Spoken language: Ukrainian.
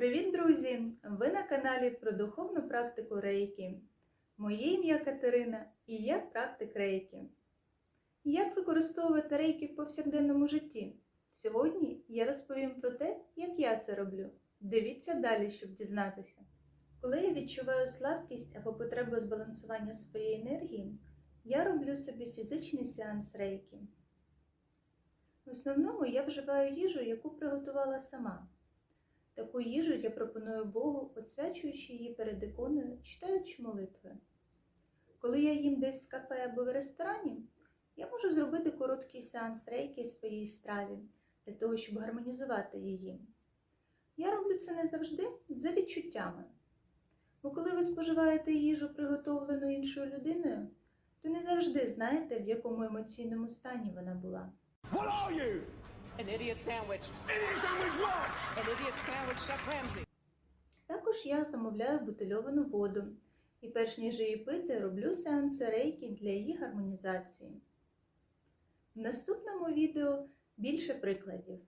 Привіт, друзі! Ви на каналі про духовну практику рейки. Моє ім'я Катерина і я практик рейки. Як використовувати рейки в повсякденному житті? Сьогодні я розповім про те, як я це роблю. Дивіться далі, щоб дізнатися. Коли я відчуваю слабкість або потребу збалансування своєї енергії, я роблю собі фізичний сеанс рейки. В основному я вживаю їжу, яку приготувала сама. Таку їжу я пропоную Богу, освячуючи її перед іконою, читаючи молитви. Коли я їм десь в кафе або в ресторані, я можу зробити короткий сеанс рейки своїй страві для того, щоб гармонізувати її. Я роблю це не завжди за відчуттями. Бо коли ви споживаєте їжу, приготовлену іншою людиною, то не завжди знаєте, в якому емоційному стані вона була. What are you? An idiot sandwich. Idiot sandwich Також я замовляю бутильовану воду і перш ніж її пити, роблю сеанси рейки для її гармонізації. В наступному відео більше прикладів.